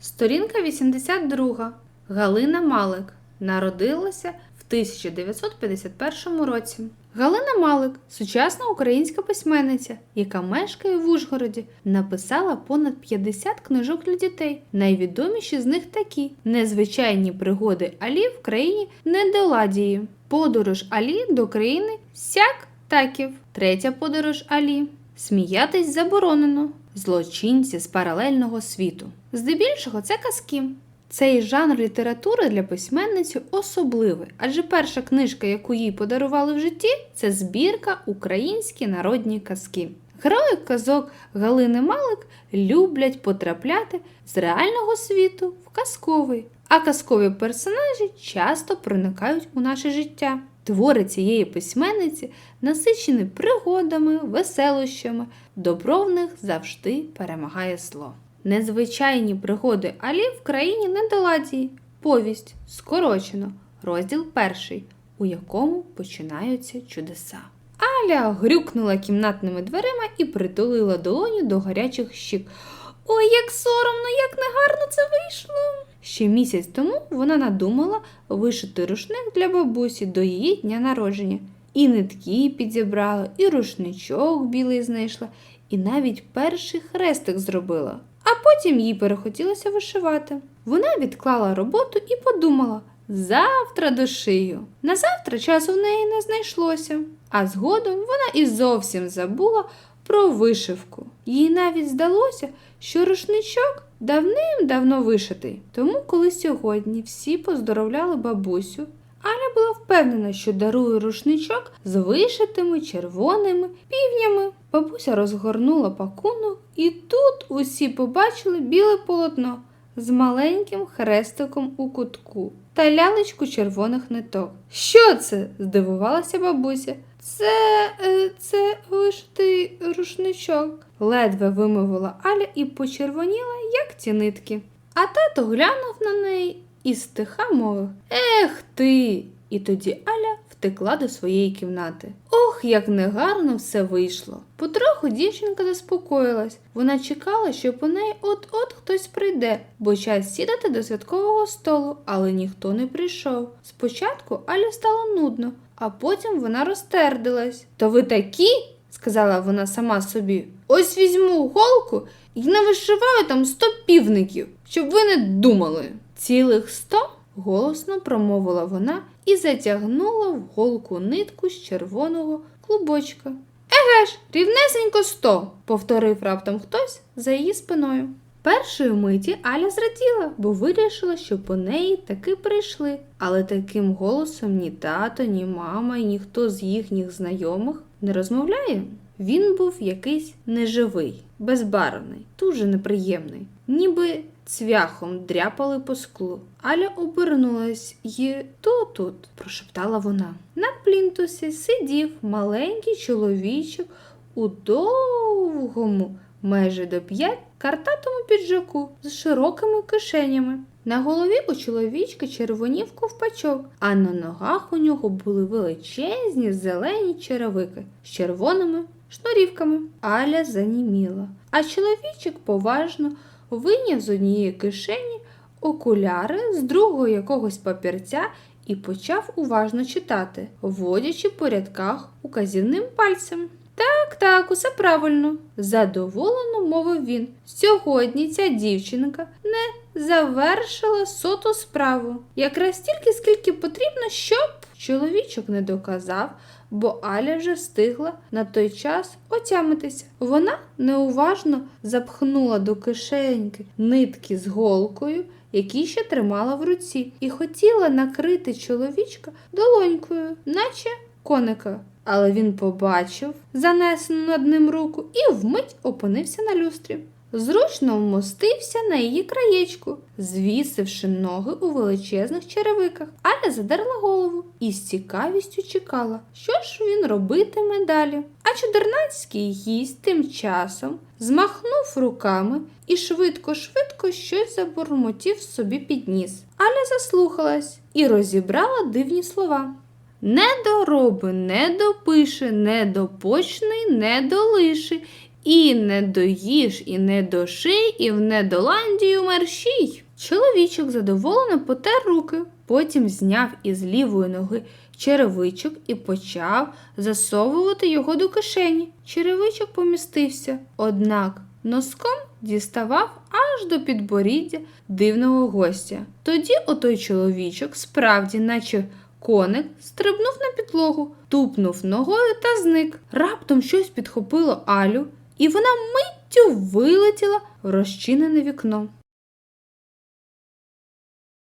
Сторінка 82. Галина Малик народилася в 1951 році. Галина Малик сучасна українська письменниця, яка мешкає в Ужгороді, написала понад 50 книжок для дітей. Найвідоміші з них такі: Незвичайні пригоди Алі в країні Недоладії, Подорож Алі до країни Сяк Таків, Третя подорож Алі. Сміятись заборонено. Злочинці з паралельного світу. Здебільшого це казки. Цей жанр літератури для письменниці особливий, адже перша книжка, яку їй подарували в житті, це збірка Українські народні казки. Герої казок Галини Малик люблять потрапляти з реального світу в казковий, а казкові персонажі часто проникають у наше життя. Твори цієї письменниці насичені пригодами, веселощами, добро в них завжди перемагає зло. Незвичайні пригоди Алі в країні Недоладії. Повість скорочено, розділ перший, у якому починаються чудеса. Аля грюкнула кімнатними дверима і притулила долоню до гарячих щік. Ой, як соромно, як негарно це вийшло. Ще місяць тому вона надумала вишити рушник для бабусі до її дня народження. І нитки підзібрала, і рушничок білий знайшла, і навіть перший хрестик зробила. А потім їй перехотілося вишивати. Вона відклала роботу і подумала: завтра дошию. На завтра часу в неї не знайшлося, а згодом вона і зовсім забула про вишивку. Їй навіть здалося, що рушничок давним-давно вишитий. Тому, коли сьогодні всі поздоровляли бабусю, Аля була впевнена, що дарує рушничок з вишитими червоними півнями. Бабуся розгорнула пакунок, і тут усі побачили біле полотно з маленьким хрестиком у кутку та лялечку червоних ниток. Що це? здивувалася бабуся. Це, е, це вишитий рушничок, ледве вимовила Аля і почервоніла, як ці нитки. А тато глянув на неї і стиха мовив Ех ти! І тоді Аля втекла до своєї кімнати. Ох, як негарно все вийшло. Потроху дівчинка заспокоїлась. Вона чекала, що по неї от-от хтось прийде, бо час сідати до святкового столу, але ніхто не прийшов. Спочатку Алі стало нудно, а потім вона розтердилась. То ви такі? сказала вона сама собі. Ось візьму голку і навишиваю там сто півників, щоб ви не думали. Цілих сто? Голосно промовила вона і затягнула в голку нитку з червоного клубочка. Еге ж, рівнесенько сто, повторив раптом хтось за її спиною. Першої миті Аля зраділа, бо вирішила, що по неї таки прийшли, але таким голосом ні тато, ні мама, і ніхто з їхніх знайомих не розмовляє. Він був якийсь неживий, безбарвний, дуже неприємний, ніби цвяхом дряпали по склу. Аля обернулась і то тут, прошептала вона. На плінтусі сидів маленький чоловічок у довгому, майже до п'ять картатому піджаку з широкими кишенями. На голові у чоловічка червонів ковпачок, а на ногах у нього були величезні зелені черевики з червоними шнурівками. Аля заніміла, а чоловічок поважно вийняв з однієї кишені окуляри, з другого якогось папірця і почав уважно читати, вводячи по рядках указівним пальцем. Так, так, усе правильно, задоволено мовив він. Сьогодні ця дівчинка не завершила соту справу. Якраз стільки, скільки потрібно, щоб чоловічок не доказав, бо Аля вже встигла на той час отямитися. Вона неуважно запхнула до кишеньки нитки з голкою, які ще тримала в руці, і хотіла накрити чоловічка долонькою, наче коника. Але він побачив занесену над ним руку і вмить опинився на люстрі. Зручно вмостився на її краєчку, звісивши ноги у величезних черевиках. Аля задерла голову і з цікавістю чекала, що ж він робитиме далі. А чудернацький гість тим часом змахнув руками і швидко-швидко щось забурмотів собі під ніс. Аля заслухалась і розібрала дивні слова. Не дороби, не допиши, не допочни, не долиши. І не доїж, і не доший, і в недоландію мерщій. Чоловічок задоволено потер руки, потім зняв із лівої ноги черевичок і почав засовувати його до кишені. Черевичок помістився, однак носком діставав аж до підборіддя дивного гостя. Тоді отой чоловічок, справді, наче коник, стрибнув на підлогу, тупнув ногою та зник. Раптом щось підхопило Алю, і вона миттю вилетіла в розчинене вікно.